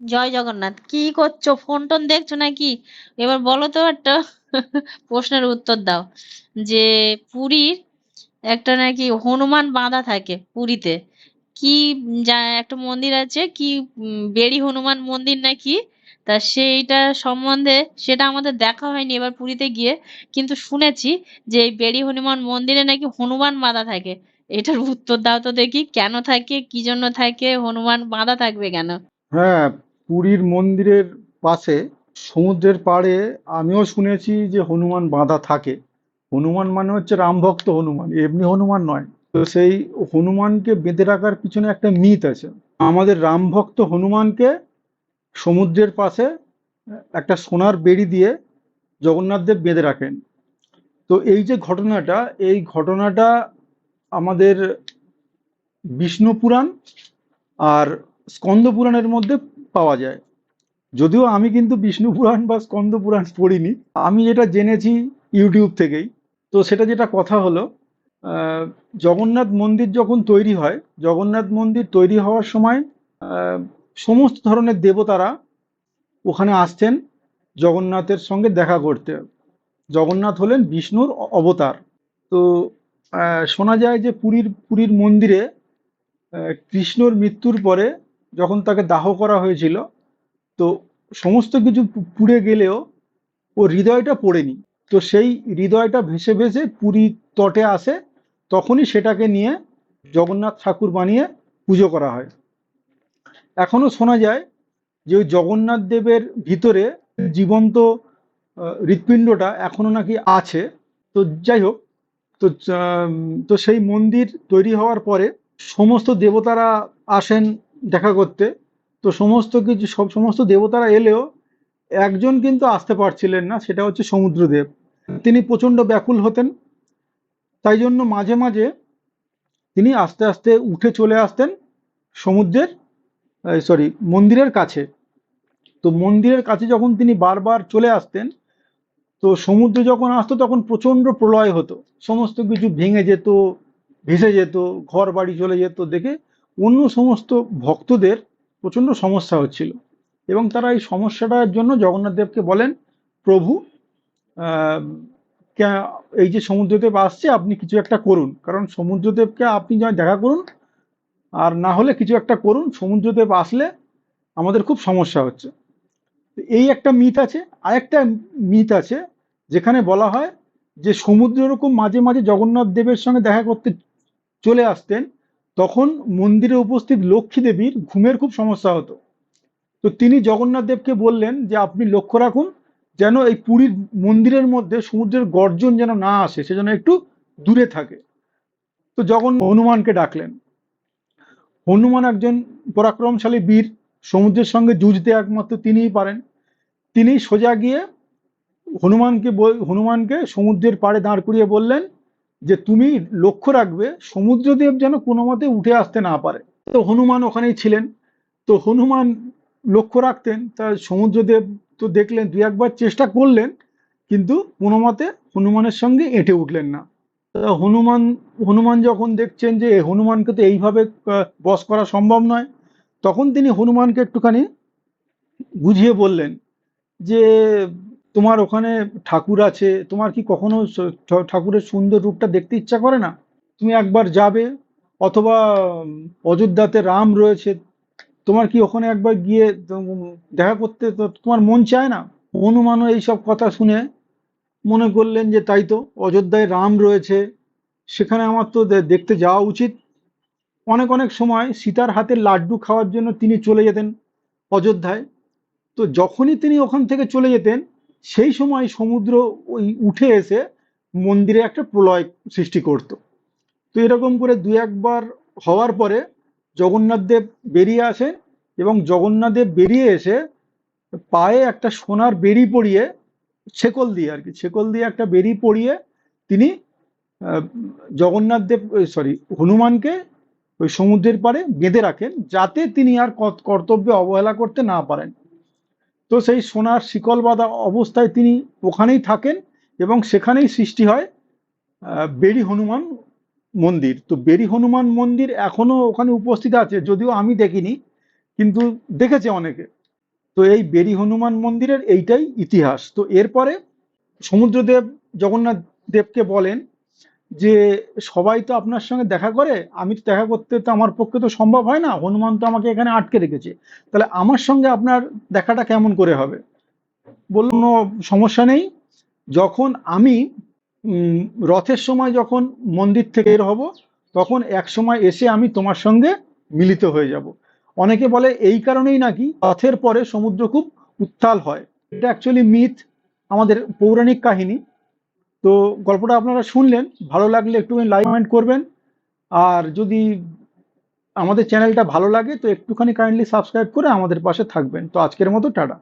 জয় জগন্নাথ, কি করছ? Phone tone দেখছ নাকি? এবার বলো তো একটা প্রশ্নের উত্তর দাও। যে পুরীর একটা নাকি হনুমান বাঁধা থাকে পুরীতে। কি একটা মন্দির আছে, কি বেড়ি হনুমান মন্দির নাকি? তা সেইটা সম্বন্ধে সেটা আমাদের দেখা হয়নি এবার পুরীতে গিয়ে। কিন্তু শুনেছি যে এই বেড়ি হনুমান মন্দিরে নাকি হনুমান বাঁধা থাকে। এটার উত্তর দাও তো দেখি, কেন থাকে, কি জন্য থাকে, হনুমান বাঁধা থাকবে কেন? হ্যাঁ পুরীর মন্দিরের পাশে সমুদ্রের পাড়ে আমিও শুনেছি যে হনুমান বাঁধা থাকে। হনুমান মানে হচ্ছে রামভক্ত হনুমান, এমনি হনুমান নয়। তো সেই হনুমানকে বেঁধে রাখার পিছনে একটা মিথ আছে। আমাদের রামভক্ত হনুমানকে সমুদ্রের পাশে একটা সোনার বেড়ি দিয়ে জগন্নাথদেব বেঁধে রাখেন। তো এই যে ঘটনাটা, এই ঘটনাটা আমাদের বিষ্ণু পুরাণ আর স্কন্দ পুরাণের মধ্যে পাওয়া যায়। যদিও আমি কিন্তু বিষ্ণু পুরাণ বা স্কন্দ পুরাণ পড়িনি। আমি যেটা জেনেছি ইউটিউব থেকেই, তো সেটা যেটা কথা হলো জগন্নাথ মন্দির যখন তৈরি হয়, জগন্নাথ মন্দির তৈরি হওয়ার সময় সমস্ত ধরনের দেবতারা ওখানে আসছেন জগন্নাথের সঙ্গে দেখা করতে। জগন্নাথ হলেন বিষ্ণুর অবতার। তো শোনা যায় যে পুরীর পুরীর মন্দিরে কৃষ্ণর মৃত্যুর পরে যখন তাকে দাহ করা হয়েছিল, তো সমস্ত কিছু পুড়ে গেলেও ও হৃদয়টা পড়েনি। তো সেই হৃদয়টা ভেসে ভেসে পুরী তটে আসে, তখনই সেটাকে নিয়ে জগন্নাথ ঠাকুর বানিয়ে পুজো করা হয়। এখনও শোনা যায় যে ওই জগন্নাথ দেবের ভিতরে জীবন্ত হৃৎপিণ্ডটা এখনও নাকি আছে। তো যাই হোক, তো তো সেই মন্দির তৈরি হওয়ার পরে সমস্ত দেবতারা আসেন দেখা করতে। তো সমস্ত কিছু, সব সমস্ত দেবতারা এলেও একজন কিন্তু আসতে পারছিলেন না, সেটা হচ্ছে সমুদ্রদেব। তিনি প্রচণ্ড ব্যাকুল হতেন। তাই জন্য মাঝে মাঝে তিনি আস্তে আস্তে উঠে চলে আসতেন সমুদ্রের সরি মন্দিরের কাছে। তো মন্দিরের কাছে যখন তিনি বারবার চলে আসতেন, তো সমুদ্রে যখন আসতো তখন প্রচণ্ড প্রলয় হতো। সমস্ত কিছু ভেঙে যেত, ভেসে যেত ঘর বাড়ি চলে যেত দেখে অন্য সমস্ত ভক্তদের প্রচণ্ড সমস্যা হচ্ছিল। এবং তারা এই সমস্যাটার জন্য জগন্নাথ দেবকে বলেন, প্রভু এই যে সমুদ্রদেব আসছে, আপনি কিছু একটা করুন। কারণ সমুদ্রদেবকে আপনি যা, দেখা করুন। আর না হলে কিছু একটা করুন। সমুদ্রদেব আসলে আমাদের খুব সমস্যা হচ্ছে। এই একটা মিথ আছে। আরেকটা মিথ আছে, যেখানে বলা হয় যে সমুদ্র এরকম মাঝে মাঝে জগন্নাথ দেবের সঙ্গে দেখা করতে চলে আসতেন। তখন মন্দিরে উপস্থিত লক্ষ্মী দেবীর ঘুমের খুব সমস্যা হতো। তো তিনি জগন্নাথ দেবকে বললেন যে, আপনি লক্ষ্য রাখুন যেন এই পুরীর মন্দিরের মধ্যে সমুদ্রের গর্জন যেন না আসে সেজন্য একটু দূরে থাকে। তো যখন হনুমানকে ডাকলেন। হনুমান একজন পরাক্রমশালী বীর, সমুদ্রের সঙ্গে যুঝতে একমাত্র তিনিই পারেন। তিনি সোজা গিয়ে হনুমানকে হনুমানকে সমুদ্রের পাড়ে দাঁড় করিয়ে বললেন যে তুমি লক্ষ্য রাখবে, সমুদ্রদেব যেন কোনো মতে উঠে আসতে না পারে। তো হনুমান ওখানেই ছিলেন। তো হনুমান লক্ষ্য রাখতেন, তা সমুদ্রদেব তো দেখলেন দু একবার চেষ্টা করলেন, কিন্তু কোনো মতে হনুমানের সঙ্গে এঁটে উঠলেন না। তা হনুমান হনুমান যখন দেখছেন যে হনুমানকে তো এইভাবে বস করা সম্ভব নয়, তখন তিনি হনুমানকে একটুখানি বুঝিয়ে বললেন যে তোমার ওখানে ঠাকুর আছে, তোমার কি কখনো ঠাকুরের সুন্দর রূপটা দেখতে ইচ্ছা করে না? তুমি একবার যাবে, অথবা অযোধ্যাতে রাম রয়েছে, তোমার কি ওখানে একবার গিয়ে দেখা করতে তোমার মন চায় না? হনুমানও এইসব কথা শুনে মনে করলেন যে তাই তো, অযোধ্যায় রাম রয়েছে, সেখানে আমার তো দেখতে যাওয়া উচিত। অনেক অনেক সময় সীতার হাতের লাড্ডু খাওয়ার জন্য তিনি চলে যেতেন অযোধ্যায়। তো যখনই তিনি ওখান থেকে চলে যেতেন সেই সময় সমুদ্র ওই উঠে এসে মন্দিরে একটা প্রলয় সৃষ্টি করত। তো এরকম করে দু একবার হওয়ার পরে জগন্নাথ দেব বেরিয়ে আসেন এবং জগন্নাথ দেব বেরিয়ে এসে পায়ে একটা সোনার বেড়ি পরিয়ে ছেকল দিয়ে আর কি, ছেকল দিয়ে একটা বেড়ি পরিয়ে তিনি জগন্নাথ দেব সরি হনুমানকে ওই সমুদ্রের পাড়ে বেঁধে রাখেন যাতে তিনি আর কর্তব্যে অবহেলা করতে না পারেন। তো সেই সোনার শিকল বাঁধা অবস্থায় তিনি ওখানেই থাকেন এবং সেখানেই সৃষ্টি হয় বেরি হনুমান মন্দির। তো বেরি হনুমান মন্দির এখনও ওখানে উপস্থিত আছে, যদিও আমি দেখিনি, কিন্তু দেখেছে অনেকে। তো এই বেরি হনুমান মন্দিরের এইটাই ইতিহাস। তো এরপরে সমুদ্রদেব জগন্নাথ দেবকে বলেন যে সবাই তো আপনার সঙ্গে দেখা করে, আমি তো দেখা করতে তো আমার পক্ষে তো সম্ভব হয় না। হনুমান তো আমাকে এখানে আটকে রেখেছে। তাহলে আমার সঙ্গে আপনার দেখাটা কেমন করে হবে? বলল কোনো সমস্যা নেই। যখন আমি রথের সময় যখন মন্দির থেকে বের হব, তখন এক সময় এসে আমি তোমার সঙ্গে মিলিত হয়ে যাব। অনেকে বলে, এই কারণেই নাকি রথের পরে সমুদ্র খুব উত্তাল হয়? এটা অ্যাকচুয়ালি মিথ আমাদের পৌরাণিক কাহিনী। তো গল্পটা আপনারা শুনলেন, ভালো লাগলে একটুখানি লাইক কমেন্ট করবেন। আর যদি আমাদের চ্যানেলটা ভালো লাগে, তো একটুখানি কাইন্ডলি সাবস্ক্রাইব করে আমাদের পাশে থাকবেন। তো আজকের মতো, টাটা।